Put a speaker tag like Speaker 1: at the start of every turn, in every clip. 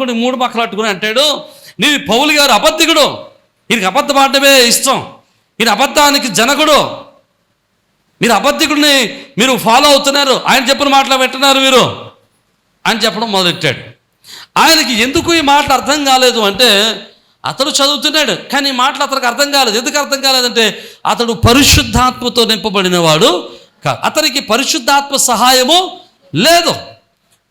Speaker 1: పట్టుకుని మూడు పక్కలు పట్టుకుని అంటాడు నీ పౌలు గారు అబద్ధికుడు. ఈయనకి అబద్ధం ఆడటమే ఇష్టం. ఈయన అబద్ధానికి జనకుడు. మీరు అబద్ధికుడిని మీరు ఫాలో అవుతున్నారు. ఆయన చెప్పిన మాటలు వింటున్నారు మీరు. అని చెప్పడం మొదలెట్టాడు. ఆయనకి ఎందుకు ఈ మాటలు అర్థం కాలేదు అంటే అతడు చదువుతున్నాడు కానీ ఈ మాటలు అతనికి అర్థం కాలేదు. ఎందుకు అర్థం కాలేదంటే అతడు పరిశుద్ధాత్మతో నింపబడినవాడు కాదు అతనికి పరిశుద్ధాత్మ సహాయము లేదు.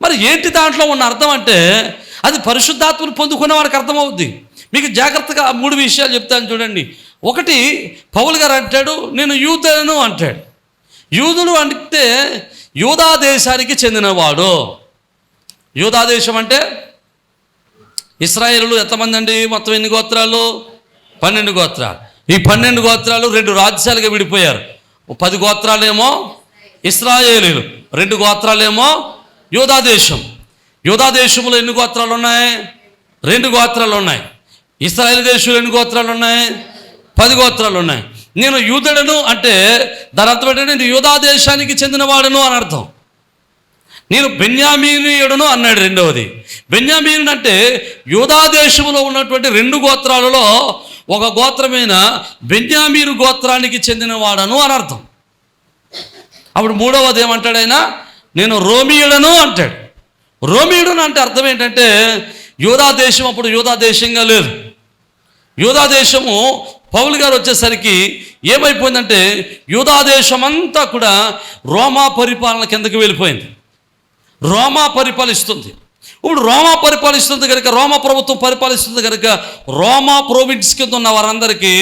Speaker 1: మరి ఏంటి దాంట్లో ఉన్న అర్థం అంటే అది పరిశుద్ధాత్మను పొందుకున్న వాడికి అర్థమవుద్ది. మీకు జాగ్రత్తగా మూడు విషయాలు చెప్తాను చూడండి. ఒకటి పౌలు గారు అంటాడు నేను యూదులను అంటాడు. యూదుడు అంటే యూదా దేశానికి చెందినవాడు. యూదా దేశం అంటే ఇస్రాయేలు ఎంతమంది అండి? మొత్తం ఎన్ని గోత్రాలు? పన్నెండు గోత్రాలు. ఈ పన్నెండు గోత్రాలు రెండు రాజ్యాలుగా విడిపోయారు. పది గోత్రాలేమో ఇస్రాయేలీలు రెండు గోత్రాలేమో యూదా దేశం. యూదా దేశంలో ఎన్ని గోత్రాలు ఉన్నాయి? రెండు గోత్రాలు ఉన్నాయి. ఇస్రాయేల్ దేశంలో ఎన్ని గోత్రాలు ఉన్నాయి? పది గోత్రాలు ఉన్నాయి. నేను యూదుడను అంటే దాని అర్థం ఏంటంటే నేను యూదా దేశానికి చెందినవాడను అని అర్థం. నేను బెన్యామీనీయుడును అన్నాడు రెండవది. బెన్యామీనుడు అంటే యూదా దేశంలో ఉన్నటువంటి రెండు గోత్రాలలో ఒక గోత్రమైన బెన్యామీరు గోత్రానికి చెందినవాడను అని అర్థం. అప్పుడు మూడవది ఏమంటాడైనా నేను రోమియుడను అంటాడు. రోమియుడును అంటే అర్థం ఏంటంటే యూదా దేశం అప్పుడు యూదా దేశంగా లేదు. యూదా దేశము పౌలు గారు వచ్చేసరికి ఏమైపోయిందంటే యూదా దేశం అంతా కూడా రోమా పరిపాలన కిందకి వెళ్ళిపోయింది. రోమా పరిపాలిస్తుంది. ఇప్పుడు రోమా పరిపాలిస్తుంది కనుక రోమా ప్రభుత్వం పరిపాలిస్తుంది కనుక రోమా ప్రోవిన్స్ కింద ఉన్న వారందరికీ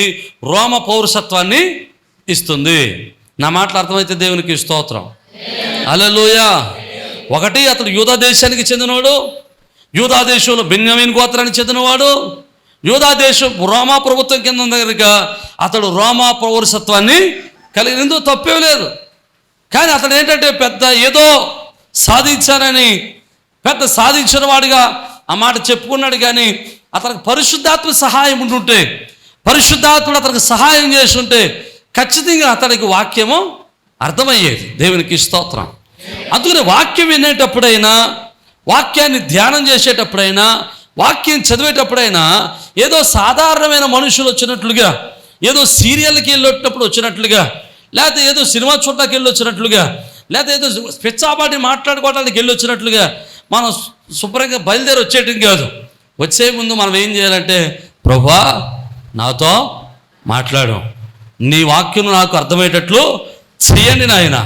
Speaker 1: రోమ పౌరసత్వాన్ని ఇస్తుంది. నా మాటలు అర్థమైతే దేవునికి స్తోత్రం. అలలోయా ఒకటి అతడు యూదా దేశానికి చెందినవాడు యూదా దేశంలో బెన్యామీన్ గోత్రానికి చెందినవాడు యూదా దేశం రోమా ప్రభుత్వం కింద ఉంది కనుక అతడు రోమా పౌరసత్వాన్ని కలిగి ఎందుకు తప్పేం లేదు. కానీ అతడు ఏంటంటే పెద్ద ఏదో సాధించానని పెద్ద సాధించిన వాడిగా ఆ మాట చెప్పుకున్నాడు కానీ అతనికి పరిశుద్ధాత్మ సహాయం ఉంటుంటే పరిశుద్ధాత్ముడు అతనికి సహాయం చేస్తుంటే ఖచ్చితంగా అతనికి వాక్యము అర్థమయ్యేది. దేవునికి స్తోత్రం. అందుకని వాక్యం వినేటప్పుడైనా వాక్యాన్ని ధ్యానం చేసేటప్పుడైనా వాక్యం చదివేటప్పుడైనా ఏదో సాధారణమైన మనుషులు వచ్చినట్లుగా ఏదో సీరియల్కి వెళ్ళేటప్పుడు వచ్చినట్లుగా లేకపోతే ఏదో సినిమా చూడటానికి వెళ్ళి వచ్చినట్లుగా లేకపోతే ఏదో పిచ్చాపాటి మాట్లాడుకోవడానికి వెళ్ళి వచ్చినట్లుగా మనం శుభ్రంగా బయలుదేరి వచ్చేయటం కాదు. వచ్చే ముందు మనం ఏం చేయాలంటే ప్రభా నాతో మాట్లాడు. నీ వాక్యం నాకు అర్థమయ్యేటట్లు చేయండి నాయన.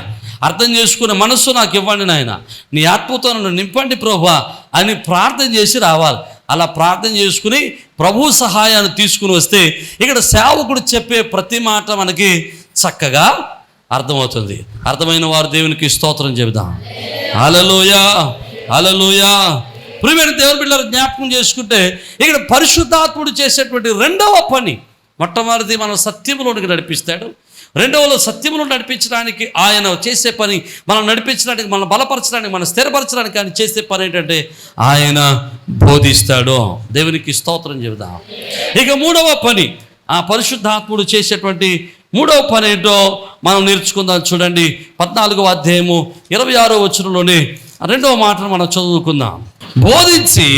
Speaker 1: అర్థం చేసుకునే మనస్సు నాకు ఇవ్వండి నాయన. నీ ఆత్మతో నన్ను నింపండి ప్రభా అని ప్రార్థన చేసి రావాలి. అలా ప్రార్థన చేసుకుని ప్రభు సహాయాన్ని తీసుకుని వస్తే ఇక్కడ సేవకుడు చెప్పే ప్రతి మాట మనకి చక్కగా అర్థమవుతుంది. అర్థమైన వారు దేవునికి స్తోత్రం చెబుదాం. అలలోయా అలలోయా ప్రియమైన దేవుని బిడ్డలు జ్ఞాపకం చేసుకుంటే ఇక్కడ పరిశుద్ధాత్ముడు చేసేటువంటి రెండవ పని మొట్టమొదటి మనం సత్యంలోనికి నడిపిస్తాడు. రెండవలో సత్యమును నడిపించడానికి ఆయన చేసే పని మనం నడిపించడానికి మనం బలపరచడానికి మనం స్థిరపరచడానికి ఆయన చేసే పని ఏంటంటే ఆయన బోధిస్తాడు. దేవునికి స్తోత్రం చెబుదాం. ఇక మూడవ పని ఆ పరిశుద్ధాత్ముడు చేసేటువంటి మూడవ పని ఏంటో మనం నేర్చుకుందాం చూడండి. పద్నాలుగో అధ్యాయము ఇరవై ఆరో వచనంలోనే రెండవ మాటను మనం చదువుకుందాం. బోధించి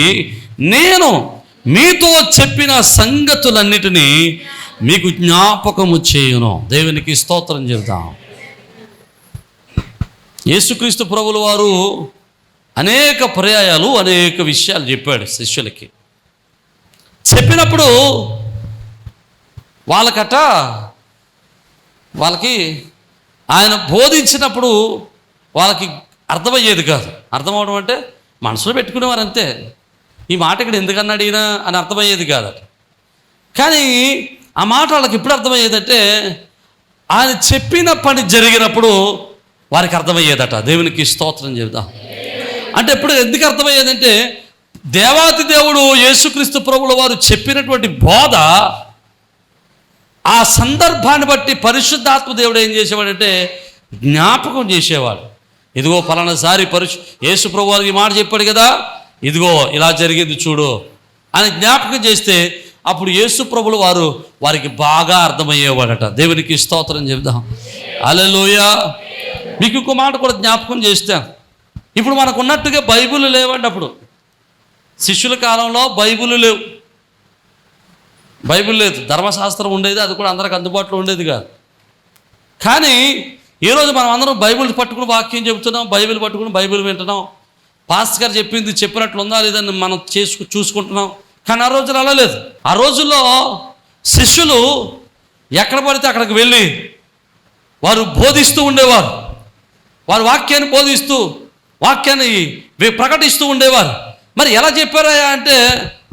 Speaker 1: నేను మీతో చెప్పిన సంగతులన్నిటినీ మీకు జ్ఞాపకము చేయును. దేవునికి స్తోత్రం చెబుతాం. యేసుక్రీస్తు ప్రభుల వారు అనేక పర్యాయాలు అనేక విషయాలు చెప్పాడు శిష్యులకి. చెప్పినప్పుడు వాళ్ళకట వాళ్ళకి ఆయన బోధించినప్పుడు వాళ్ళకి అర్థమయ్యేది కాదు. అర్థమవడం అంటే మనసులో పెట్టుకునేవారు అంతే. ఈ మాట ఇక్కడ ఎందుకన్నాడు ఈయన అని అర్థమయ్యేది కాదట. కానీ ఆ మాట వాళ్ళకి ఇప్పుడు అర్థమయ్యేదంటే ఆయన చెప్పిన పని జరిగినప్పుడు వారికి అర్థమయ్యేదట. దేవునికి స్తోత్రం చెబుదాం. అంటే ఇప్పుడు ఎందుకు అర్థమయ్యేదంటే దేవాతి దేవుడు యేసుక్రీస్తు ప్రభుల వారు చెప్పినటువంటి బోధ ఆ సందర్భాన్ని బట్టి పరిశుద్ధాత్మ దేవుడు ఏం చేసేవాడంటే జ్ఞాపకం చేసేవాడు. ఇదిగో పలానాసారి పరిశు యేసు ప్రభు వారికి ఈ మాట చెప్పాడు కదా ఇదిగో ఇలా జరిగింది చూడు అని జ్ఞాపకం చేస్తే అప్పుడు యేసుప్రభులు వారు వారికి బాగా అర్థమయ్యేవాడట దేవునికి స్తోత్రం చెబుదాం. అలలోయ మీకు ఇంకో మాట కూడా జ్ఞాపకం చేస్తాను ఇప్పుడు మనకు ఉన్నట్టుగా బైబిల్ లేవండి అప్పుడు. శిష్యుల కాలంలో బైబుల్ లేవు. బైబిల్ లేదు. ధర్మశాస్త్రం ఉండేది అది కూడా అందరికి అందుబాటులో ఉండేది కాదు. కానీ ఈరోజు మనం అందరం బైబిల్ పట్టుకుని వాక్యం చెబుతున్నాం బైబిల్ పట్టుకుని బైబిల్ వింటున్నాం. పాస్టర్ గారు చెప్పింది చెప్పినట్లు ఉందా లేదని మనం చేసుకు చూసుకుంటున్నాం. కానీ ఆ రోజులు అలా లేదు. ఆ రోజుల్లో శిష్యులు ఎక్కడ పడితే అక్కడికి వెళ్ళి వారు బోధిస్తూ ఉండేవారు. వారు వాక్యాన్ని బోధిస్తూ వాక్యాన్ని ప్రకటిస్తూ ఉండేవారు. మరి ఎలా చెప్పారా అంటే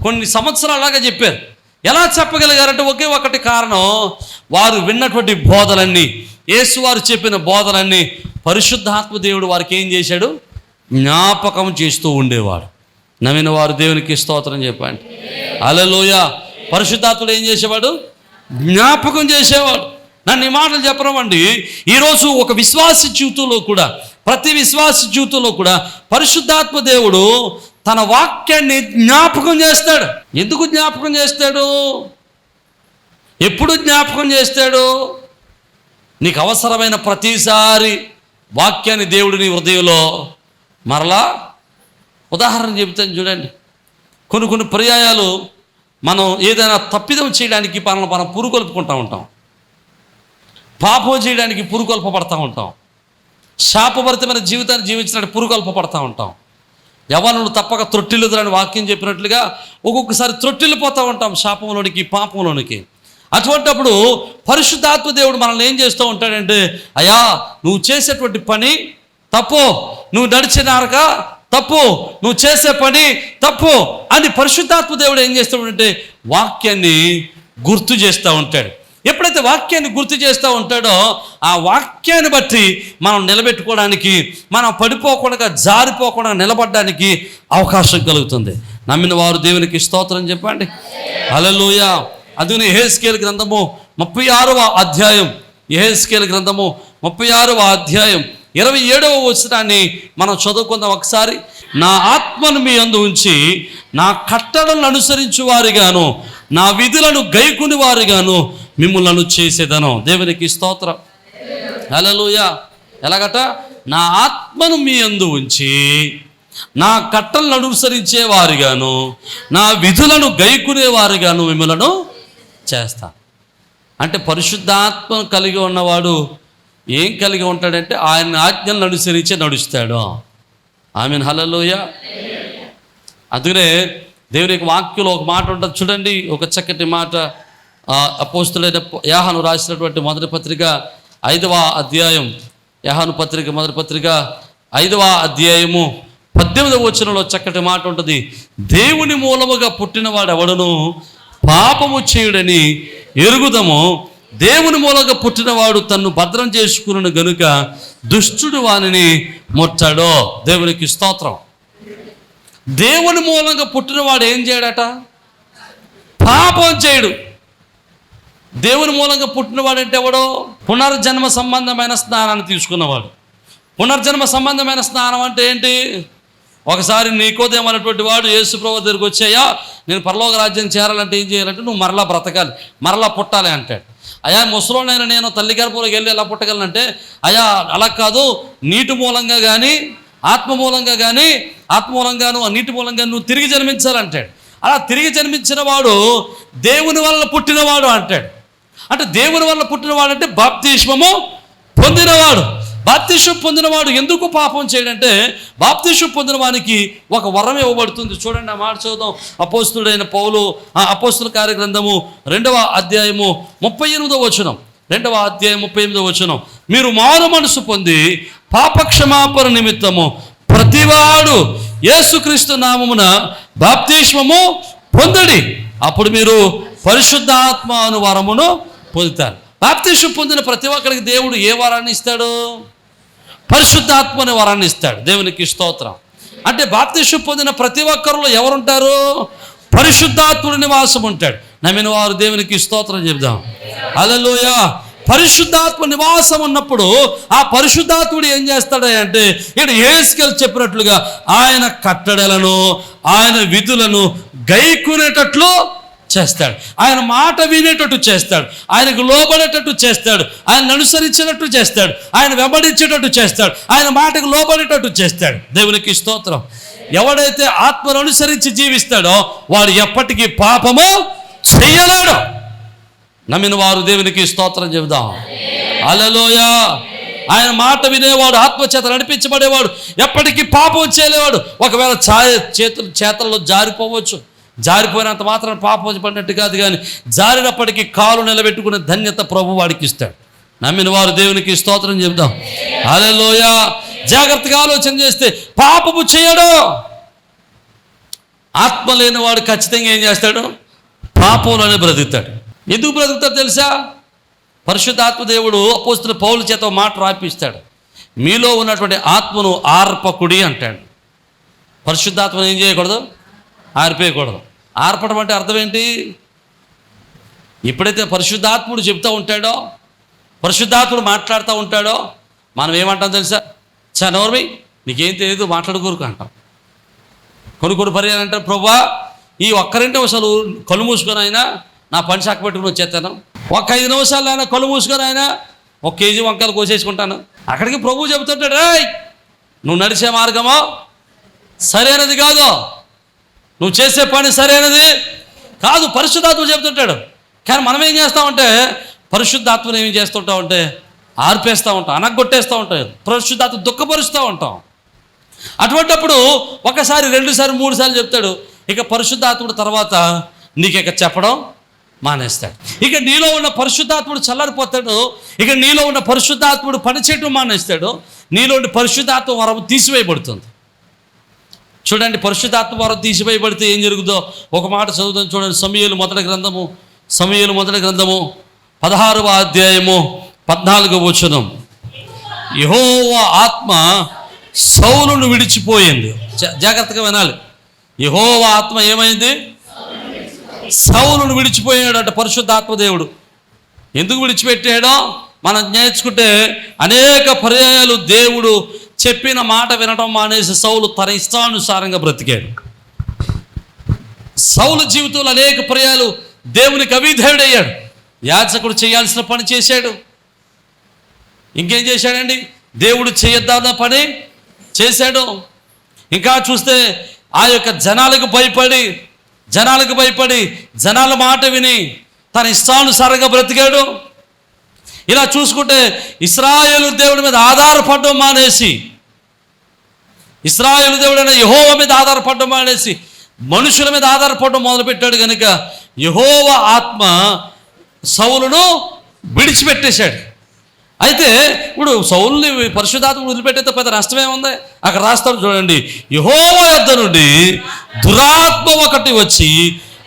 Speaker 1: కొన్ని సంవత్సరాలు అలాగే చెప్పారు. ఎలా చెప్పగలిగారంటే ఒకే ఒకటి కారణం వారు విన్నటువంటి బోధలన్నీ యేసు వారు చెప్పిన బోధలన్నీ పరిశుద్ధాత్మ దేవుడు వారికి ఏం చేశాడు? జ్ఞాపకం చేస్తూ ఉండేవాడు. నమ్మిన వారు దేవునికి స్తోత్రం చెప్పండి. అలలోయ పరిశుద్ధాత్ముడు ఏం చేసేవాడు? జ్ఞాపకం చేసేవాడు. నన్ను ఈ మాటలు చెప్పరమండి ఈరోజు ఒక విశ్వాస జీవితంలో కూడా ప్రతి విశ్వాస జీవితంలో కూడా పరిశుద్ధాత్మ దేవుడు తన వాక్యాన్ని జ్ఞాపకం చేస్తాడు. ఎందుకు జ్ఞాపకం చేస్తాడు? ఎప్పుడు జ్ఞాపకం చేస్తాడు? నీకు అవసరమైన ప్రతిసారి వాక్యాన్ని దేవుడు నీ హృదయంలో మరలా ఉదాహరణ చెబుతాను చూడండి. కొన్ని కొన్ని పర్యాయాలు మనం ఏదైనా తప్పిదం చేయడానికి మనం మనం పురుకొల్పుకుంటూ ఉంటాం. పాపం చేయడానికి పురుకొల్పబడతా ఉంటాం. శాపభరితమైన జీవితాన్ని జీవించడానికి పురుకొల్పబడతా ఉంటాం. యవనుడు తప్పక త్రొట్టిల్లుదని వాక్యం చెప్పినట్లుగా ఒక్కొక్కసారి త్రొట్టిల్లిపోతూ ఉంటాం శాపంలోనికి పాపంలోనికి. అటువంటప్పుడు పరిశుద్ధాత్మ దేవుడు మనల్ని ఏం చేస్తూ ఉంటాడంటే అయ్యా నువ్వు చేసేటువంటి పని తప్పు. నువ్వు నడిచిన నడక తప్పు నువ్వు చేసే పని తప్పు అని పరిశుద్ధాత్మ దేవుడు ఏం చేస్తాడంటే వాక్యాన్ని గుర్తు చేస్తూ ఉంటాడు. ఎప్పుడైతే వాక్యాన్ని గుర్తు చేస్తూ ఉంటాడో ఆ వాక్యాన్ని బట్టి మనం నిలబెట్టుకోవడానికి మనం పడిపోకుండా జారిపోకుండా నిలబడడానికి అవకాశం కలుగుతుంది. నమ్మిన వారు దేవునికి స్తోత్రం చెప్పండి. అలలోయ అందుకని ఏహెస్కేల్ గ్రంథము ముప్పై ఆరవ అధ్యాయం. ఏహెస్కేల్ గ్రంథము ముప్పై ఆరవ అధ్యాయం. ఇరవై ఏడవ వచనాన్ని మనం చదువుకుందాం ఒకసారి. నా ఆత్మను మీ అందు ఉంచి నా కట్టడలను అనుసరించు వారిగాను నా విధులను గైకుని వారిగాను మిమ్మల్ని చేసేదను. దేవునికి స్తోత్రం. హల్లెలూయ. ఎలాగట? నా ఆత్మను మీ అందు ఉంచి నా కట్టలను అనుసరించే వారిగాను నా విధులను గైకునే వారిగాను మిమ్మలను చేస్తా. అంటే పరిశుద్ధాత్మను కలిగి ఉన్నవాడు ఏం కలిగి ఉంటాడంటే ఆయన ఆజ్ఞలను అనుసరించి నడుస్తాడు. ఆమెను. హలలోయ అందుకనే దేవుని యొక్క వాక్యంలో ఒక మాట ఉంటుంది. చూడండి ఒక చక్కటి మాట. అపోస్తుడైన యాహను రాసినటువంటి మొదటి పత్రిక ఐదవ అధ్యాయం. యాహను పత్రిక మొదటి పత్రిక ఐదవ అధ్యాయము పద్దెనిమిదవ వచనంలో చక్కటి మాట ఉంటుంది. దేవుని మూలముగా పుట్టినవాడు ఎవడను పాపము చేయుడని ఎరుగుదము దేవుని మూలంగా పుట్టినవాడు తన్ను భద్రం చేసుకున్న గనుక దుష్టుడు వానిని ముట్టాడో. దేవునికి స్తోత్రం. దేవుని మూలంగా పుట్టినవాడు ఏం చేయడట? పాపం చేయడు. దేవుని మూలంగా పుట్టినవాడు అంటే ఎవడో? పునర్జన్మ సంబంధమైన స్నానాన్ని తీసుకున్నవాడు. పునర్జన్మ సంబంధమైన స్నానం అంటే ఏంటి? ఒకసారి నీకోదేమన్నటువంటి వాడు యేసు ప్రభు దగ్గరికి వచ్చాయా నేను పరలోక రాజ్యం చేరాలంటే ఏం చేయాలంటే నువ్వు మరలా బ్రతకాలి. మరలా పుట్టాలి అంటాడు. అయా ముసలోనైనా నేను తల్లి గర్భంలోకి వెళ్ళి ఎలా పుట్టగలనంటే అయా అలా కాదు నీటి మూలంగా కానీ ఆత్మ మూలంగా కానీ ఆత్మ మూలంగాను ఆ నీటి మూలంగా నువ్వు తిరిగి జన్మించాలంటాడు. అలా తిరిగి జన్మించిన వాడు దేవుని వల్ల పుట్టినవాడు అంటాడు. అంటే దేవుని వల్ల పుట్టినవాడు అంటే బాప్తిష్మము పొందినవాడు. బాప్తిషం పొందినవాడు ఎందుకు పాపం చేయడంటే బాప్తిషం పొందిన వానికి ఒక వరం ఇవ్వబడుతుంది. చూడండి ఆ మాట చూద్దాం అపోస్తుడైన పౌలు ఆ అపోస్తుల కార్యగ్రంథము రెండవ అధ్యాయము ముప్పై ఎనిమిదో వచనం. రెండవ అధ్యాయం ముప్పై ఎనిమిదో వచనం. మీరు మారు మనసు పొంది పాపక్షమాపణ నిమిత్తము ప్రతివాడు యేసుక్రీస్తు నామమున బాప్తిష్మము పొందడి. అప్పుడు మీరు పరిశుద్ధాత్మ అను వరమును పొందుతారు. బాప్తిష్యం పొందిన ప్రతి ఒక్కరికి దేవుడు ఏ వరాన్ని ఇస్తాడు? పరిశుద్ధాత్మ అనే వరాన్ని ఇస్తాడు. దేవునికి స్తోత్రం. అంటే బాప్తిష్యం పొందిన ప్రతి ఒక్కరిలో ఎవరుంటారు? పరిశుద్ధాత్ముడు నివాసం ఉంటాడు. నమ్మిన వారు దేవునికి స్తోత్రం చెబుదాం. అలలోయ పరిశుద్ధాత్మ నివాసం ఉన్నప్పుడు ఆ పరిశుద్ధాత్ముడు ఏం చేస్తాడు అంటే ఇక్కడ ఏసుకెళ్ళి చెప్పినట్లుగా ఆయన కట్టడలను ఆయన విధులను గైకునేటట్లు చేస్తాడు. ఆయన మాట వినేటట్టు చేస్తాడు. ఆయనకు లోబడేటట్టు చేస్తాడు. ఆయన అనుసరించేటట్టు చేస్తాడు. ఆయన వెంబడించేటట్టు చేస్తాడు. ఆయన మాటకు లోబడేటట్టు చేస్తాడు. దేవునికి స్తోత్రం. ఎవడైతే ఆత్మను అనుసరించి జీవిస్తాడో వాడు ఎప్పటికీ పాపము చెయ్యలేడు నమ్మిన వారు దేవునికి స్తోత్రం చెబుదాం. అలలోయ ఆయన మాట వినేవాడు ఆత్మచేత నడిపించబడేవాడు ఎప్పటికీ పాపం చేయలేవాడు. ఒకవేళ ఛాయ చేతులు చేతల్లో జారిపోవచ్చు. జారిపోయినంత మాత్రం పాపం పడినట్టు కాదు కానీ జారినప్పటికీ కాలు నిలబెట్టుకునే ధన్యత ప్రభు వాడికి ఇస్తాడు. నమ్మిన వారు దేవునికి స్తోత్రం చెబుదాం. అలలోయ జాగ్రత్తగా ఆలోచన చేస్తే పాపము చేయడు. ఆత్మ లేని వాడు ఖచ్చితంగా ఏం చేస్తాడు? పాపంలోనే బ్రతుకుతాడు. ఎందుకు బ్రతుకుతాడు తెలుసా? పరిశుద్ధాత్మ దేవుడు అపోస్తున్న పౌల చేత మాట రాపిస్తాడు. మీలో ఉన్నటువంటి ఆత్మను ఆర్పకుడి అంటాడు. పరిశుద్ధాత్మను ఏం చేయకూడదు? ఆర్పేయకూడదు. ఆర్పడం అంటే అర్థం ఏంటి ఎప్పుడైతే పరిశుద్ధాత్ముడు చెప్తూ ఉంటాడో పరిశుద్ధాత్ముడు మాట్లాడుతూ ఉంటాడో మనం ఏమంటాం తెలుసా? చా నోర్మి నీకేం తెలియదు మాట్లాడుకోరుకు అంటాం కొన్ని కొన్ని పర్యాలు అంటారు ప్రభా ఈ ఒక్కరింటే అసలు కళ్ళు మూసుకొని అయినా నా పని శాఖ పెట్టుకుని వచ్చేస్తాను. ఒక ఐదు నిమిషాలు అయినా కళ్ళు మూసుకొని అయినా ఒక కేజీ వంకాయలు కోసేసుకుంటాను. అక్కడికి ప్రభు చెబుతుంటాడు రాయ్ నువ్వు నడిచే మార్గమో సరైనది కాదు నువ్వు చేసే పని సరైనది కాదు పరిశుద్ధాత్మ చెబుతుంటాడు. కానీ మనం ఏం చేస్తామంటే పరిశుద్ధాత్మను ఏం చేస్తుంటామంటే ఆర్పేస్తూ ఉంటాం అనగొట్టేస్తూ ఉంటాం పరిశుద్ధాత్మ దుఃఖపరుస్తూ ఉంటాం. అటువంటప్పుడు ఒకసారి రెండుసార్లు మూడు సార్లు చెప్తాడు ఇక పరిశుద్ధాత్ముడు తర్వాత నీకు ఇక చెప్పడం మానేస్తాడు. ఇక నీలో ఉన్న పరిశుద్ధాత్ముడు చల్లారిపోతాడు ఇక నీలో ఉన్న పరిశుద్ధాత్ముడు పనిచేయటం మానేస్తాడు నీలో ఉన్న పరిశుద్ధాత్మ వరం తీసివేయబడుతుంది. చూడండి పరిశుద్ధాత్మ వారు తీసివేయబడితే ఏం జరుగుతుందో ఒక మాట చదువుతాం చూడండి సమయలు మొదటి గ్రంథము సమయలు మొదటి గ్రంథము పదహారవ అధ్యాయము పద్నాలుగవ వచనం. యహోవా ఆత్మ సౌలును విడిచిపోయింది. జా- జాగ్రత్తగా వినాలి. యహోవా ఆత్మ ఏమైంది? సౌలును విడిచిపోయాడట పరిశుద్ధాత్మ దేవుడు. ఎందుకు విడిచిపెట్టాడో? మనం నేర్చుకుంటే అనేక పర్యాయాలు దేవుడు చెప్పిన మాట వినడం మానేసి సౌలు తన ఇష్టానుసారంగా బ్రతికాడు. సౌలు జీవితంలో అనేక పర్యాలు దేవునికి అవిధేయుడయ్యాడు. యాచకుడు చేయాల్సిన పని చేశాడు. ఇంకేం చేశాడండి? దేవుడు చేయొద్దన్న పని చేశాడు. ఇంకా చూస్తే ఆ యొక్క జనాలకు భయపడి జనాలకు భయపడి జనాల మాట విని తన ఇష్టానుసారంగా బ్రతికాడు. ఇలా చూసుకుంటే ఇస్రాయేలు దేవుడి మీద ఆధారపడడం మానేసి ఇస్రాయేలు దేవుడైన యహోవ మీద ఆధారపడడం మానేసి మనుషుల మీద ఆధారపడడం మొదలుపెట్టాడు కనుక యహోవ ఆత్మ సౌలును విడిచిపెట్టేశాడు. అయితే ఇప్పుడు సౌల్ని పరిశుధాత్మ వదిలిపెట్టేస్తే పెద్ద నష్టమే ఉంది. అక్కడ రాస్తారు చూడండి. యహోవ యొద్ద నుండి దురాత్మ ఒకటి వచ్చి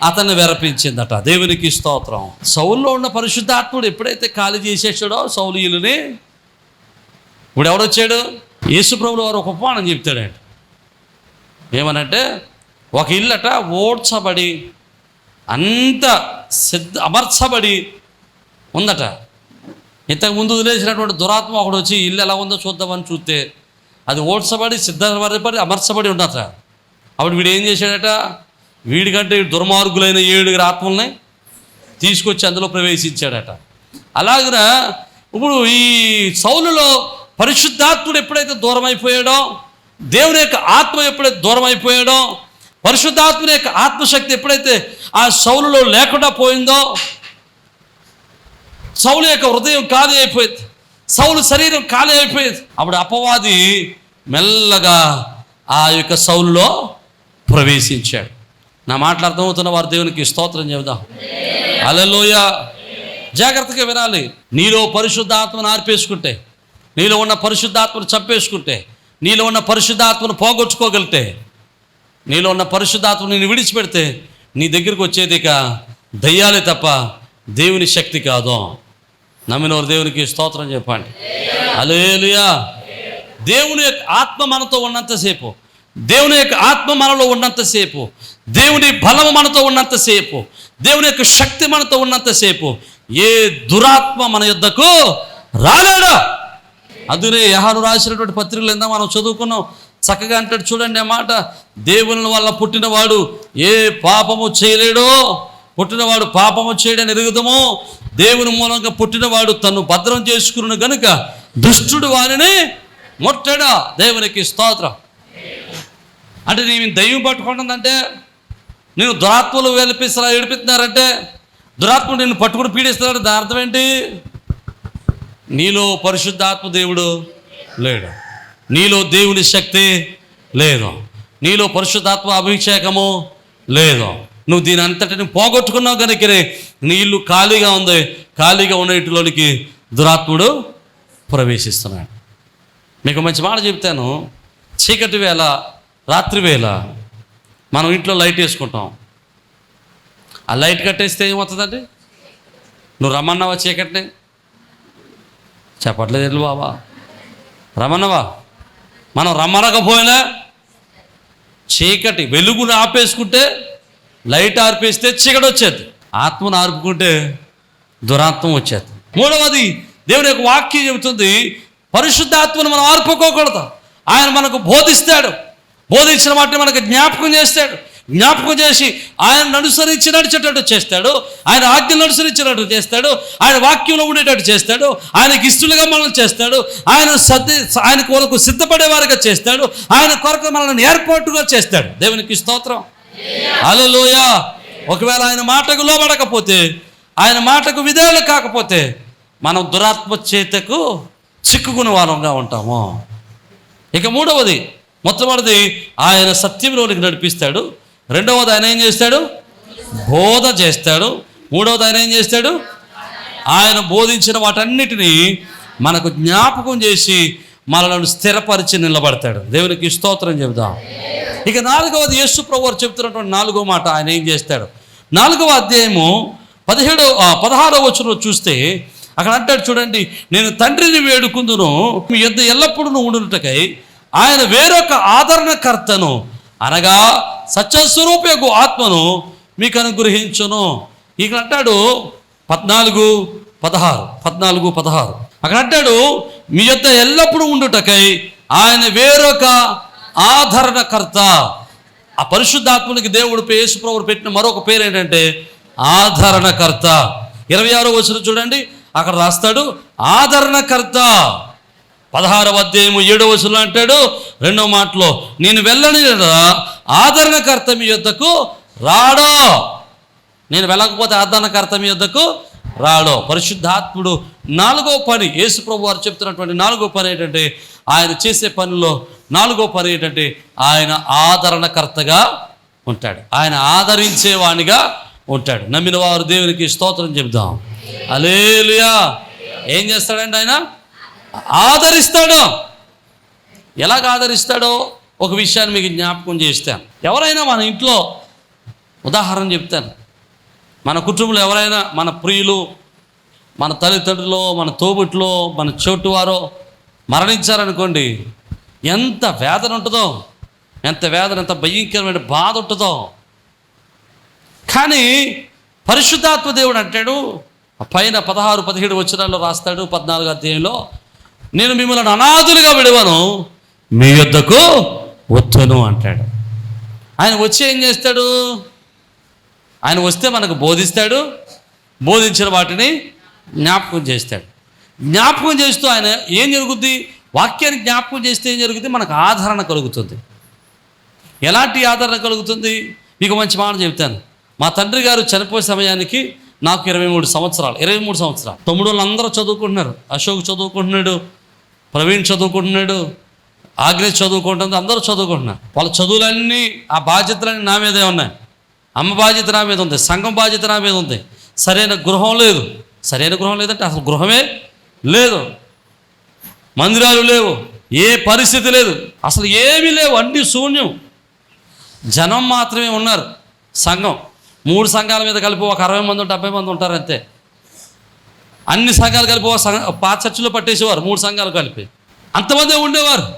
Speaker 1: అతన్ని వెరపించిందట. దేవునికి స్తోత్రం. సౌల్లో ఉన్న పరిశుద్ధాత్ముడు ఎప్పుడైతే ఖాళీ చేసేసాడో సౌలీయులని ఇప్పుడు ఎవడొచ్చాడు యేసుప్రభులు వారు ఒక ఉపమానం చెప్తాడండి ఏమనంటే ఒక ఇల్లట ఓడ్చబడి అంత సిద్ధ అమర్చబడి ఉందట. ఇంతకు ముందు వదిలేసినటువంటి దురాత్మ ఒకడు వచ్చి ఇల్లు ఎలా ఉందో చూద్దామని చూస్తే అది ఓడ్చబడి సిద్ధపడి అమర్చబడి ఉండట అప్పుడు వీడు ఏం చేశాడట? వీడికంటే దుర్మార్గులైన ఏడుగురు ఆత్మల్ని తీసుకొచ్చి అందులో ప్రవేశించాడట. అలాగన ఇప్పుడు ఈ సౌలులో పరిశుద్ధాత్ముడు ఎప్పుడైతే దూరం అయిపోయాడో దేవుని యొక్క ఆత్మ ఎప్పుడైతే దూరం అయిపోయాడో పరిశుద్ధాత్ముని యొక్క ఆత్మశక్తి ఎప్పుడైతే ఆ సౌలులో లేకుండా పోయిందో సౌలు యొక్క హృదయం ఖాళీ అయిపోయింది. సౌలు శరీరం ఖాళీ అయిపోయింది. అప్పుడు అపవాది మెల్లగా ఆ యొక్క సౌలులో ప్రవేశించాడు. నా మాటలు అర్థమవుతున్న వారు దేవునికి స్తోత్రం చెబుదాం. అలలోయ జాగ్రత్తగా వినాలి. నీలో పరిశుద్ధాత్మను ఆర్పేసుకుంటే నీలో ఉన్న పరిశుద్ధాత్మను చంపేసుకుంటే నీలో ఉన్న పరిశుద్ధాత్మను పోగొట్టుకోగలిగితే నీలో ఉన్న పరిశుద్ధాత్మ నేను విడిచిపెడితే నీ దగ్గరికి వచ్చేది ఇక దయ్యాలే తప్ప దేవుని శక్తి కాదు. నమ్మినవారు దేవునికి స్తోత్రం చెప్పండి. అలేలుయా దేవుని ఆత్మ మనతో ఉన్నంతసేపు దేవుని యొక్క ఆత్మ మనలో ఉన్నంతసేపు దేవుని బలము మనతో ఉన్నంతసేపు దేవుని యొక్క శక్తి మనతో ఉన్నంతసేపు ఏ దురాత్మ మన యుద్ధకు రాలేడు. అందునే యహాను రాసినటువంటి పత్రికలు ఎంత మనం చదువుకున్నాం. చక్కగా అంటాడు చూడండి ఆ మాట దేవుని వల్ల పుట్టినవాడు ఏ పాపము చేయలేడో పుట్టినవాడు పాపము చేయడని ఎరుగుదము దేవుని మూలంగా పుట్టినవాడు తను భద్రం చేసుకున్న గనుక దుష్టుడు వారిని ముట్టడా. దేవునికి స్తోత్రం. అంటే నేను దయ్యం పట్టుకుంటుందంటే నేను దురాత్మలు వెలిపిస్తున్నా ఏడిపిస్తున్నారంటే దురాత్మ నిన్ను పట్టుకుని పీడిస్తున్నాడు దాని అర్థం ఏంటి? నీలో పరిశుద్ధాత్మ దేవుడు లేడు. నీలో దేవుని శక్తి లేదు. నీలో పరిశుద్ధాత్మ అభిషేకము లేదు. నువ్వు దీని అంతటిని పోగొట్టుకున్నావు కనుక నీళ్ళు ఖాళీగా ఉంది. ఖాళీగా ఉన్న దురాత్ముడు ప్రవేశిస్తున్నాడు. మీకు మంచి మాట చెప్తాను. చీకటి వేళ రాత్రి వేళ మనం ఇంట్లో లైట్ వేసుకుంటాం. ఆ లైట్ కట్టేస్తే ఏమవుతుందండి? నువ్వు రమ్మన్నావా చీకటిని? చెప్పట్లేదు ఎల్లు బాబా. రమ్మన్నవా మనం రమ్మనకపోయినా చీకటి వెలుగును ఆపేసుకుంటే లైట్ ఆర్పేస్తే చీకటి వచ్చేది ఆత్మను ఆర్పుకుంటే దురాత్మం వచ్చేది. మూడవది దేవుని యొక్క వాక్యం చెబుతుంది పరిశుద్ధాత్మను మనం ఆర్పుకోకూడదు. ఆయన మనకు బోధిస్తాడు. బోధించిన వాటిని మనకు జ్ఞాపకం చేస్తాడు. జ్ఞాపకం చేసి ఆయన అనుసరించి నడిచేటట్టు చేస్తాడు. ఆయన ఆజ్ఞలు అనుసరించినట్టు చేస్తాడు. ఆయన వాక్యంలో ఉండేటట్టు చేస్తాడు. ఆయనకి ఇష్టలుగా మనల్ని చేస్తాడు. ఆయన సద్ది ఆయన కొరకు సిద్ధపడేవారుగా చేస్తాడు. ఆయన కొరకు మనల్ని ఏర్పాటుగా చేస్తాడు. దేవునికి స్తోత్రం. అలలోయ ఒకవేళ ఆయన మాటకు లోబడకపోతే ఆయన మాటకు విధేయులు కాకపోతే మనం దురాత్మ చేతకు చిక్కుకున్న వారంగా ఉంటాము. ఇక మూడవది మొట్టమొదటిది ఆయన సత్యంలోనికి నడిపిస్తాడు. రెండవది ఆయన ఏం చేస్తాడు? బోధ చేస్తాడు. మూడవది ఆయన ఏం చేస్తాడు? ఆయన బోధించిన వాటన్నిటినీ మనకు జ్ఞాపకం చేసి మనలను స్థిరపరిచి నిలబడతాడు. దేవునికి స్తోత్రం చెబుదాం. ఇక నాలుగవది యేసు ప్రభు చెప్తున్నటువంటి నాలుగో మాట ఆయన ఏం చేస్తాడు? నాలుగవ అధ్యాయము పదిహేడవ పదహారవ వచనం చూస్తే అక్కడ అంటాడు చూడండి నేను తండ్రిని వేడుకుందును మీ యొద్ద ఎల్లప్పుడూ ఉండుటకై ఆయన వేరొక ఆదరణకర్తను అనగా సత్యస్వరూపకు ఆత్మను మీకు అనుగ్రహించును. ఇక్కడ అంటాడు పద్నాలుగు పదహారు పద్నాలుగు పదహారు. అక్కడ అంటాడు మీ యొక్క ఎల్లప్పుడూ ఉండుటకై ఆయన వేరొక ఆదరణకర్త. ఆ పరిశుద్ధాత్మనికి దేవుడు యేసుప్రభుడు పెట్టిన మరొక పేరు ఏంటంటే ఆదరణకర్త. ఇరవై ఆరో వచ్చిన చూడండి. అక్కడ రాస్తాడు ఆదరణకర్త. పదహారవ అధ్యాయము ఏడవ వచనం అంటాడు రెండవ మాటలో నేను వెళ్ళని ఆదరణకర్త మీ యొద్దకు రాడో. నేను వెళ్ళకపోతే ఆదరణకర్త మీ యొద్దకు రాడో. పరిశుద్ధాత్ముడు నాలుగో పని యేసు ప్రభు వారు చెప్తున్నటువంటి నాలుగో పని ఏంటంటే ఆయన చేసే పనిలో నాలుగో పని ఏంటంటే ఆయన ఆదరణకర్తగా ఉంటాడు. ఆయన ఆదరించేవాణిగా ఉంటాడు. నమ్మిన వారు దేవునికి స్తోత్రం చెబుదాం. అలేలుయా ఏం చేస్తాడండి ఆయన? ఆదరిస్తాడో? ఎలాగ ఆదరిస్తాడో? ఒక విషయాన్ని మీకు జ్ఞాపకం చేస్తాను. ఎవరైనా మన ఇంట్లో ఉదాహరణ చెప్తాను. మన కుటుంబంలో ఎవరైనా మన ప్రియులు మన తల్లిదండ్రులు మన తోబుట్లో మన చోటువారో మరణించారనుకోండి ఎంత వేదన ఉంటుందో ఎంత వేదన ఎంత భయంకరమైన బాధ ఉంటుందో. కానీ పరిశుద్ధాత్మ దేవుడు అంటాడు పైన పదహారు పదిహేడు వచనాల్లో రాస్తాడు పద్నాలుగు అధ్యాయంలో నేను మిమ్మల్ని అనాథులుగా విడవను మీ యొద్దకు వచ్చను అంటాడు. ఆయన వచ్చి ఏం చేస్తాడు? ఆయన వస్తే మనకు బోధిస్తాడు బోధించిన వాటిని జ్ఞాపకం చేస్తాడు. జ్ఞాపకం చేస్తూ ఆయన ఏం జరుగుద్ది? వాక్యాన్ని జ్ఞాపకం చేస్తే ఏం జరుగుతుంది మనకు ఆదరణ కలుగుతుంది. ఎలాంటి ఆదరణ కలుగుతుంది? మీకు మంచి మాట చెప్తాను. మా తండ్రి గారు చనిపోయే సమయానికి నాకు ఇరవై మూడు సంవత్సరాలు ఇరవై మూడు సంవత్సరాలు. తమ్ముడు వాళ్ళు అందరూ చదువుకుంటున్నారు అశోక్ చదువుకుంటున్నాడు ప్రవీణ్ చదువుకుంటున్నాడు ఆగ్నే చదువుకుంటుంది అందరూ చదువుకుంటున్నారు. వాళ్ళ చదువులన్నీ ఆ బాధ్యతలన్నీ నా మీదే ఉన్నాయి. అమ్మ బాధ్యత నా మీద ఉంది సంఘం బాధ్యత నా మీద ఉంది. సరైన గృహం లేదు. సరైన గృహం లేదంటే అసలు గృహమే లేదు. మందిరాలు లేవు ఏ పరిస్థితి లేదు. అసలు ఏమీ లేవు అన్ని శూన్యం. జనం మాత్రమే ఉన్నారు సంఘం. మూడు సంఘాల మీద కలిపి ఒక అరవై మంది డెబ్బై మంది ఉంటారు అంతే. అన్ని సంఘాలు కలిపి పా పాత చర్చిలో పట్టేసేవారు మూడు సంఘాలు కలిపి. అంతమందే ఉండేవారు.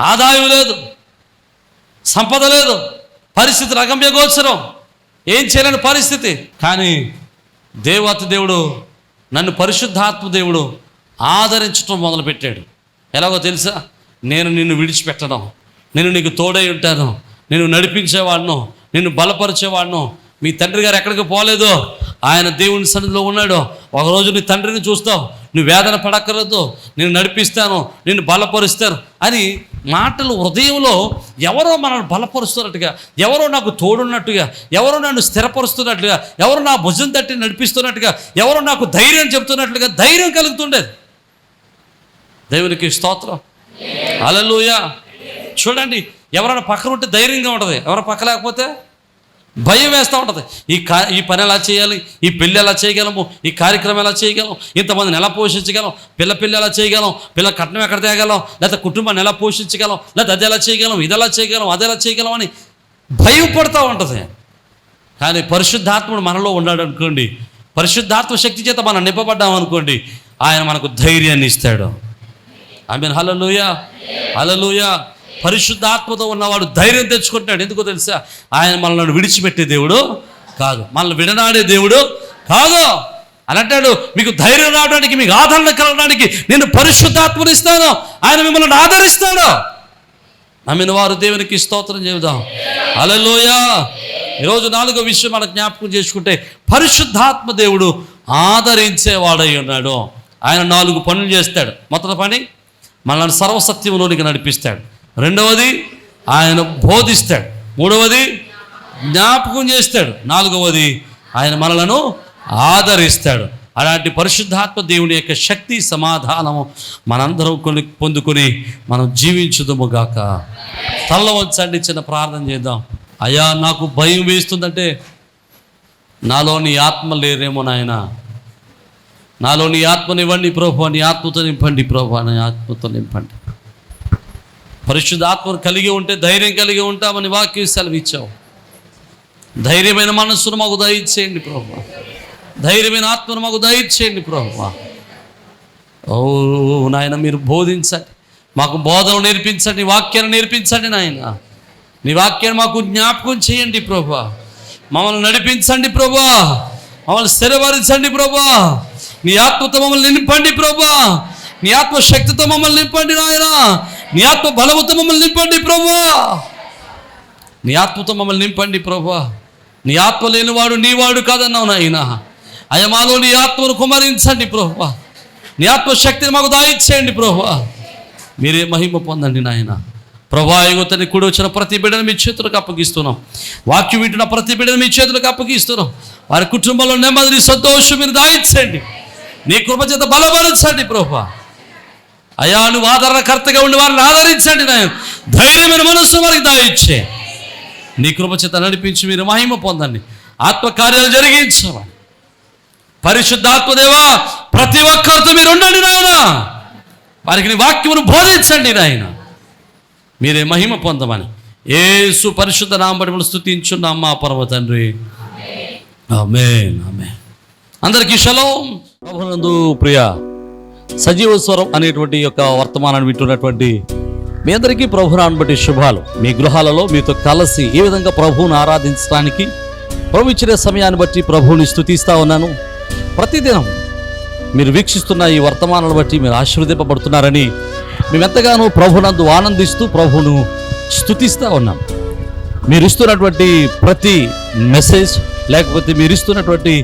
Speaker 1: ఆదాయం లేదు సంపద లేదు పరిస్థితి రగమ్య గోచరం. ఏం చేయలేని పరిస్థితి. కానీ దేవత దేవుడు నన్ను పరిశుద్ధాత్మ దేవుడు ఆదరించడం మొదలుపెట్టాడు. ఎలాగో తెలుసా? నేను నిన్ను విడిచిపెట్టను. నేను నీకు తోడై ఉంటాను. నేను నడిపించేవాడును. నిన్ను బలపరిచేవాడును. మీ తండ్రి గారు ఎక్కడికి పోలేదో? ఆయన దేవుని సన్నిధిలో ఉన్నాడు. ఒకరోజు నీ తండ్రిని చూస్తావు. నువ్వు వేదన పడక్కర్లేదు. నేను నడిపిస్తాను. నిన్ను బలపరుస్తాను అని మాటలు హృదయంలో ఎవరో మనల్ని బలపరుస్తున్నట్టుగా ఎవరో నాకు తోడున్నట్టుగా ఎవరో నన్ను స్థిరపరుస్తున్నట్టుగా ఎవరో నా భుజం తట్టి నడిపిస్తున్నట్టుగా ఎవరో నాకు ధైర్యం చెప్తున్నట్లుగా ధైర్యం కలుగుతుండేది. దేవునికి స్తోత్రం. అలలుయ చూడండి ఎవరైనా పక్కన ఉంటే ధైర్యంగా ఉంటుంది. ఎవరు పక్క లేకపోతే భయం వేస్తూ ఉంటుంది. ఈ కా ఈ పని ఎలా చేయాలి? ఈ పెళ్ళి ఎలా చేయగలము? ఈ కార్యక్రమం ఎలా చేయగలం? ఇంతమందిని ఎలా పోషించగలం? పిల్ల పిల్లి ఎలా చేయగలం? పిల్ల కట్నం ఎక్కడ తేగలం? లేకపోతే కుటుంబాన్ని ఎలా పోషించగలం? లేకపోతే అది ఎలా చేయగలం? ఇది ఎలా చేయగలం? అది ఎలా చేయగలం? అని భయం పడుతూ ఉంటుంది. కానీ పరిశుద్ధాత్ముడు మనలో ఉన్నాడు అనుకోండి. పరిశుద్ధాత్మ శక్తి చేత మనం నింపబడ్డాం అనుకోండి. ఆయన మనకు ధైర్యాన్ని ఇస్తాడు. ఐ మీన్ హలలుయ హలలుయ పరిశుద్ధాత్మతో ఉన్నవాడు ధైర్యం తెచ్చుకుంటాడు ఎందుకో తెలుసా? ఆయన మనల్ని విడిచిపెట్టే దేవుడు కాదు. మనల్ని విడనాడే దేవుడు కాదు. అని అంటాడు మీకు ధైర్యం రావడానికి మీకు ఆదరణ కలగడానికి నేను పరిశుద్ధాత్మను ఇస్తాను. ఆయన మిమ్మల్ని ఆదరిస్తాడు. నమ్మిన వారు దేవునికి స్తోత్రం చెబుదాం. అలలోయ ఈరోజు నాలుగో విషయం మన జ్ఞాపకం చేసుకుంటే పరిశుద్ధాత్మ దేవుడు ఆదరించేవాడై ఉన్నాడు. ఆయన నాలుగు పనులు చేస్తాడు. మొదటి పని మనల్ని సర్వసత్యంలోనికి నడిపిస్తాడు. రెండవది ఆయన బోధిస్తాడు. మూడవది జ్ఞాపకం చేస్తాడు. నాలుగవది ఆయన మనలను ఆదరిస్తాడు. అలాంటి పరిశుద్ధాత్మ దేవుని యొక్క శక్తి సమాధానము మనందరం కొన్ని పొందుకొని మనం జీవించుదముగాక. తల్ల వంచండి చిన్న ప్రార్థన చేద్దాం. అయ్యా నాకు భయం వేస్తుందంటే నాలోని ఆత్మ లేరేమో నాయన. నాలోని ఆత్మనివ్వండి ప్రభు నీ ఆత్మతో నింపండి ప్రభు నీ ఆత్మతో నింపండి. పరిశుద్ధాత్మను కలిగి ఉంటే ధైర్యం కలిగి ఉంటామని వాక్యం సెలవిచ్చావు. ధైర్యమైన మనస్సును మాకు దయచేయండి ప్రభు. ధైర్యమైన ఆత్మను మాకు దయచేయండి ప్రభు. ఓ నాయన మీరు బోధించండి. మాకు బోధన నేర్పించండి వాక్యాన్ని నేర్పించండి నాయన. నీ వాక్యాన్ని మాకు జ్ఞాపకం చేయండి ప్రభా. మమ్మల్ని నడిపించండి ప్రభా. మమ్మల్ని స్థిరపరచండి ప్రభా. నీ ఆత్మతో మమ్మల్ని నింపండి ప్రభా. నీ ఆత్మ శక్తితో మమ్మల్ని నింపండి నాయనా. నీ ఆత్మ బలముతో మమ్మల్ని నింపండి ప్రభా నీ ఆత్మతో మమ్మల్ని నింపండి ప్రభా నీ ఆత్మ లేనివాడు నీవాడు కాదన్నావు నాయన. అయమాలో నీ ఆత్మను కుమరించండి ప్రభా నీ ఆత్మ శక్తిని మాకు దాయిచ్చేయండి ప్రభా మీరే మహిమ పొందండి నాయన. ప్రభా యువతని కూడి వచ్చిన ప్రతి బిడ్డను మీ చేతులకు అప్పగిస్తున్నాం. వాక్యం వింటున్న ప్రతి బిడ్డను మీ చేతులకు అప్పగిస్తున్నాం. వారి కుటుంబంలో నెమ్మదిని సంతోషం మీరు దాయించండి. నీ కృప చేత బలపరచండి ప్రభా అయా నువ్వు ఆదరణకర్తగా ఉండి వారిని ఆదరించండి నాయన. ధైర్యమైన మనస్సు వారికి దాయిచ్చే. నీ కృపచేత నడిపించి మీరు మహిమ పొందండి. ఆత్మకార్యాలు జరిగించమని పరిశుద్ధాత్మదేవా ప్రతి ఒక్కరితో మీరు ఉండండి నాయన. వారికి నీ వాక్యమును బోధించండి నాయన. మీరే మహిమ పొందమని. ఏసు పరిశుద్ధ నామబడి స్థుతించున్నాం మా పర్వ తండ్రి. ఆమేన్. అందరికీ షలోం. ప్రభునందు ప్రియ సజీవ స్వరం అనేటువంటి యొక్క వర్తమానాన్ని వింటున్నటువంటి మీ అందరికీ ప్రభునాన్ని బట్టి శుభాలు. మీ గృహాలలో మీతో కలిసి ఏ విధంగా ప్రభువును ఆరాధించడానికి ప్రభు ఇచ్చిన సమయాన్ని బట్టి ప్రభువుని స్థుతిస్తా ఉన్నాను. ప్రతిదినం మీరు వీక్షిస్తున్న ఈ వర్తమానాలను బట్టి మీరు ఆశీర్వదింపబడుతున్నారని మేమెంతగానో ప్రభునందు ఆనందిస్తూ ప్రభువును స్థుతిస్తూ ఉన్నాం. మీరు ఇస్తున్నటువంటి ప్రతి మెసేజ్ లేకపోతే మీరు ఇస్తున్నటువంటి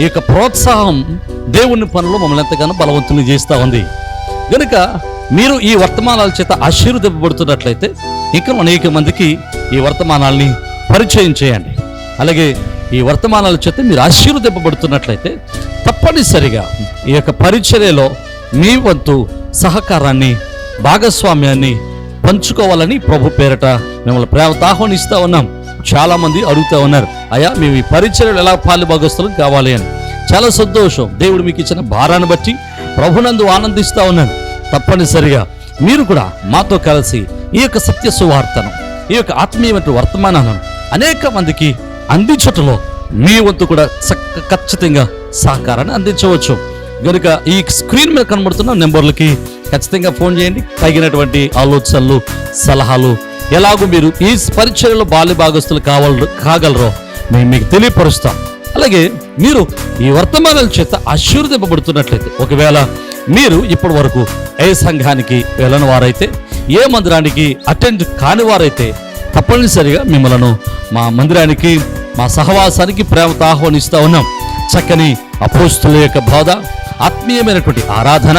Speaker 1: ఈ యొక్క ప్రోత్సాహం దేవుని పనులు మమ్మల్ని ఎంతగానో బలవంతుని చేస్తూ ఉంది. కనుక మీరు ఈ వర్తమానాల చేత ఆశీర్వదింపబడుతున్నట్లయితే ఇంకా అనేక మందికి ఈ వర్తమానాల్ని పరిచయం చేయండి. అలాగే ఈ వర్తమానాల చేత మీరు ఆశీర్వదింపబడుతున్నట్లయితే తప్పనిసరిగా ఈ యొక్క పరిచర్యలో మీ వంతు సహకారాన్ని భాగస్వామ్యాన్ని పంచుకోవాలని ప్రభు పేరట మిమ్మల్ని ప్రేమతో ఆహ్వానిస్తూ ఉన్నాం. చాలామంది అడుగుతూ ఉన్నారు అయ్యా మేము ఈ పరిచర్యలు ఎలా పాలు భాగస్తులం కావాలి అని. చాలా సంతోషం. దేవుడు మీకు ఇచ్చిన భారాన్ని బట్టి ప్రభునందు ఆనందిస్తూ ఉన్నాను తప్పనిసరిగా మీరు కూడా మాతో కలిసి ఈ యొక్క సత్య సువార్తను ఈ యొక్క ఆత్మీయమైన వర్తమానాలను అనేక మందికి అందించటంలో మీ వంతు కూడా చక్క ఖచ్చితంగా సహకారాన్ని అందించవచ్చు. కనుక ఈ స్క్రీన్ మీద కనబడుతున్న నెంబర్లకి ఖచ్చితంగా ఫోన్ చేయండి. తగినటువంటి ఆలోచనలు సలహాలు ఎలాగో మీరు ఈ పరిచర్యలో బాల్య భాగస్తులు కావాల కాగలరో మేము మీకు తెలియపరుస్తాం. అలాగే మీరు ఈ వర్తమానాల చేత ఆశీర్వదింపబడుతున్నట్లయితే ఒకవేళ మీరు ఇప్పటి వరకు ఏ సంఘానికి వెళ్ళని వారైతే ఏ మందిరానికి అటెండ్ కాని వారైతే తప్పనిసరిగా మిమ్మలను మా మందిరానికి మా సహవాసానికి ప్రేమతో ఆహ్వానిస్తూ ఉన్నాం. చక్కని అపోస్తుల యొక్క బోధ ఆత్మీయమైనటువంటి ఆరాధన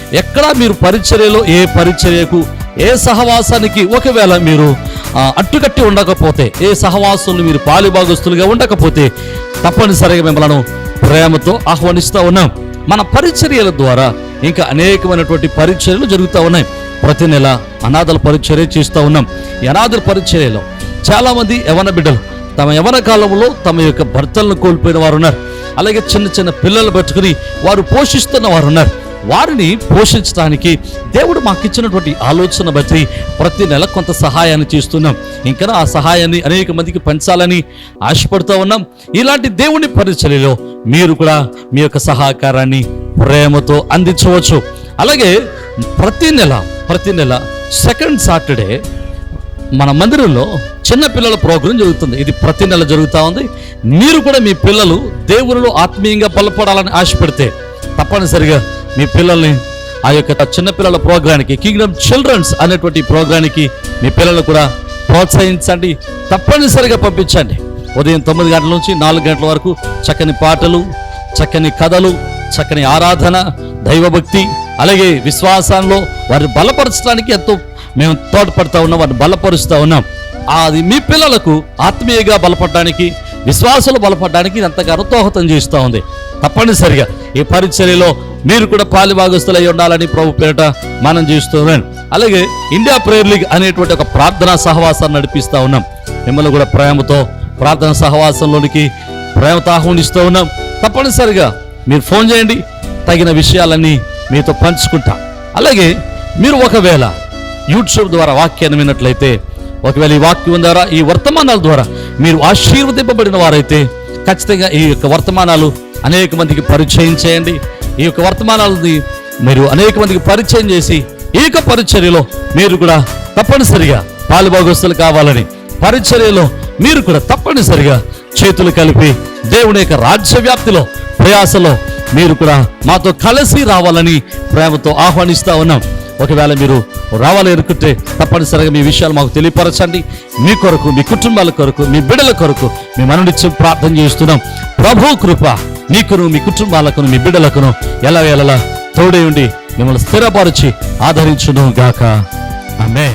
Speaker 1: ఎక్కడా మీరు పరిచర్యలో ఏ పరిచర్యకు ఏ సహవాసానికి ఒకవేళ మీరు అట్టుకట్టి ఉండకపోతే ఏ సహవాసంలో మీరు పాలిభాగస్తులుగా ఉండకపోతే తప్పనిసరిగా మిమ్మల్ని ప్రేమతో ఆహ్వానిస్తూ ఉన్నాం. మన పరిచర్యల ద్వారా ఇంకా అనేకమైనటువంటి పరిచర్యలు జరుగుతూ ఉన్నాయి. ప్రతి నెల అనాథల పరిచర్య చేస్తూ ఉన్నాం. ఈ అనాథల పరిచర్యలో చాలామంది యవన బిడ్డలు తమ యవన కాలంలో తమ యొక్క భర్తలను కోల్పోయిన వారు ఉన్నారు. అలాగే చిన్న చిన్న పిల్లలు పెట్టుకుని వారు పోషిస్తున్న వారు ఉన్నారు. వారిని పోషించడానికి దేవుడు మాకు ఇచ్చినటువంటి ఆలోచన బట్టి ప్రతి నెల కొంత సహాయాన్ని చేస్తున్నాం. ఇంకా ఆ సహాయాన్ని అనేక మందికి పంచాలని ఆశపడుతూ ఉన్నాం. ఇలాంటి దేవుని పరిచర్యలో మీరు కూడా మీ యొక్క సహకారాన్ని ప్రేమతో అందించవచ్చు. అలాగే ప్రతి నెల ప్రతి నెల సెకండ్ సాటర్డే మన మందిరంలో చిన్న పిల్లల ప్రోగ్రాం జరుగుతుంది. ఇది ప్రతి నెల జరుగుతూ ఉంది. మీరు కూడా మీ పిల్లలు దేవునిలో ఆత్మీయంగా బలపడాలని ఆశపడితే తప్పనిసరిగా మీ పిల్లల్ని ఆ యొక్క చిన్న పిల్లల ప్రోగ్రానికి కింగ్డమ్ చిల్డ్రన్స్ అనేటువంటి ప్రోగ్రానికి మీ పిల్లలు కూడా ప్రోత్సహించండి తప్పనిసరిగా పంపించండి. ఉదయం తొమ్మిది గంటల నుంచి నాలుగు గంటల వరకు చక్కని పాటలు చక్కని కథలు చక్కని ఆరాధన దైవభక్తి అలాగే విశ్వాసంలో వారిని బలపరచడానికి ఎంతో మేము తోడ్పడతా ఉన్నాం వారిని బలపరుస్తూ ఉన్నాం. అది మీ పిల్లలకు ఆత్మీయంగా బలపడడానికి విశ్వాసాలు బలపడడానికి ఎంతగానో దోహదం చేస్తూ ఉంది. తప్పనిసరిగా ఈ పరిచర్యలో మీరు కూడా పాలిభాగస్తులై ఉండాలని ప్రభు పేరిట మనం చేస్తున్నాం అలాగే ఇండియా ప్రేయర్ లీగ్ అనేటువంటి ఒక ప్రార్థనా సహవాసాన్ని నడిపిస్తూ ఉన్నాం. మిమ్మల్ని కూడా ప్రేమతో ప్రార్థన సహవాసంలోనికి ప్రేమతో ఆహ్వానిస్తూ ఉన్నాం. తప్పనిసరిగా మీరు ఫోన్ చేయండి తగిన విషయాలన్నీ మీతో పంచుకుంటా. అలాగే మీరు ఒకవేళ యూట్యూబ్ ద్వారా వాక్యాన్ని విన్నట్లయితే ఒకవేళ ఈ వాక్యం ద్వారా ఈ వర్తమానాల ద్వారా మీరు ఆశీర్వదింపబడిన వారైతే ఖచ్చితంగా ఈ యొక్క వర్తమానాలు అనేక మందికి పరిచయం చేయండి. ఈ యొక్క వర్తమానాలని మీరు అనేక మందికి పరిచయం చేసి ఈ యొక్క పరిచర్యలో మీరు కూడా తప్పనిసరిగా పాలుభాగస్తులు కావాలని పరిచర్యలో మీరు కూడా తప్పనిసరిగా చేతులు కలిపి దేవుని యొక్క రాజ్య వ్యాప్తిలో ప్రయాసలో మీరు కూడా మాతో కలిసి రావాలని ప్రేమతో ఆహ్వానిస్తూ ఉన్నాం. ఒకవేళ మీరు రావాలి అనుకుంటే తప్పనిసరిగా మీ విషయాలు మాకు తెలియపరచండి. మీ కొరకు మీ కుటుంబాల కొరకు మీ బిడ్డల కొరకు మీ మననిత్యం ప్రార్థన చేస్తున్నాం. ప్రభు కృప మీకును మీ కుటుంబాలకును మీ బిడ్డలకును ఎలా ఎలా తోడే ఉండి మిమ్మల్ని స్థిరపరిచి ఆదరించును గాక. ఆమె